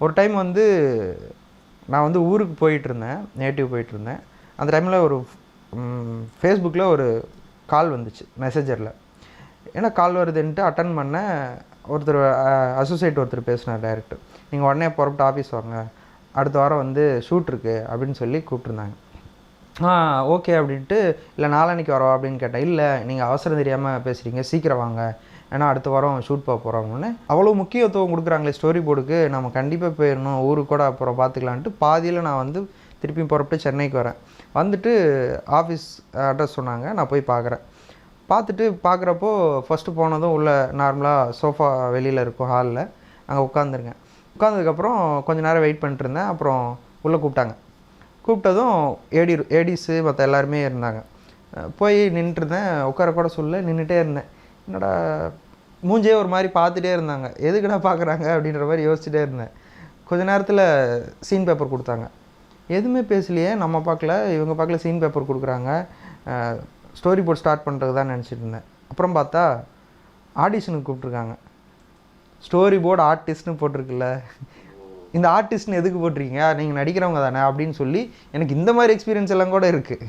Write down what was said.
ஒரு டைம் வந்து நான் வந்து ஊருக்கு போயிட்டு இருந்தேன் நேட்டிவ் போயிட்டு இருந்தேன் அந்த டைமில் ஒரு ஃபேஸ்புக்கில் ஒரு கால் வந்துச்சு மெசேஜரில் ஏன்னா கால் வருதுன்ட்டு அட்டன் பண்ணேன் ஒருத்தர் அசோசியேட் ஒருத்தர் பேசினார் டைரக்டர் நீங்கள் உடனே புறப்பட்டு ஆஃபீஸ் வாங்க அடுத்த வாரம் வந்து ஷூட் இருக்குது அப்படின்னு சொல்லி கூப்பிட்ருந்தாங்க ஆ ஓகே அப்படின்ட்டு இல்லை நாளான்னைக்கு வரவா? அப்படின்னு கேட்டேன் இல்லை நீங்கள் அவசரம் தெரியாமல் பேசுகிறீங்க சீக்கிரம் வாங்க. ஏன்னா அடுத்த வாரம் ஷூட் போக போகிறோம்னு அவ்வளோ முக்கியத்துவம் கொடுக்குறாங்களே ஸ்டோரி போர்டுக்கு நம்ம கண்டிப்பாக போயிடணும் ஊருக்கு கூட அப்புறம் பார்த்துக்கலான்ட்டு பாதியில் நான் வந்து திருப்பி புறப்பட்டு சென்னைக்கு வரேன். வந்துட்டு ஆஃபீஸ் அட்ரஸ் சொன்னாங்க நான் போய் பார்க்குறேன் பார்த்துட்டு பார்க்குறப்போ ஃபஸ்ட்டு போனதும் உள்ளே நார்மலாக சோஃபா வெளியில் இருக்கும் ஹாலில் அங்கே உட்காந்துருங்க உட்காந்ததுக்கப்புறம் கொஞ்ச நேரம் வெயிட் பண்ணிட்டு இருந்தேன். அப்புறம் உள்ளே கூப்பிட்டாங்க. கூப்பிட்டதும் ஏடி ஏடிஸு மற்ற எல்லாருமே இருந்தாங்க. போய் நின்றுருந்தேன் உட்கார கூட சொல்ல நின்றுட்டே இருந்தேன். என்னடா மூஞ்சே ஒரு மாதிரி பார்த்துட்டே இருந்தாங்க. எதுக்குடா பார்க்குறாங்க அப்படின்ற மாதிரி யோசிச்சுட்டே இருந்தேன். கொஞ்ச நேரத்தில் சீன் பேப்பர் கொடுத்தாங்க. எதுவுமே பேசலையே நம்ம பார்க்கல இவங்க பார்க்கல சீன் பேப்பர் கொடுக்குறாங்க. ஸ்டோரி போர்ட் ஸ்டார்ட் பண்ணுறது தான் நினச்சிட்டு இருந்தேன். அப்புறம் பார்த்தா ஆடிஷனுக்கு கூப்பிட்ருக்காங்க ஸ்டோரி போர்டு ஆர்டிஸ்ட்னு போட்டிருக்குல்ல. இந்த ஆர்டிஸ்ட்னு எதுக்கு போட்டிருக்கீங்க? நீங்கள் நடிக்கிறவங்க தானே அப்படின்னு சொல்லி எனக்கு இந்த மாதிரி எக்ஸ்பீரியன்ஸ் எல்லாம் கூட இருக்குது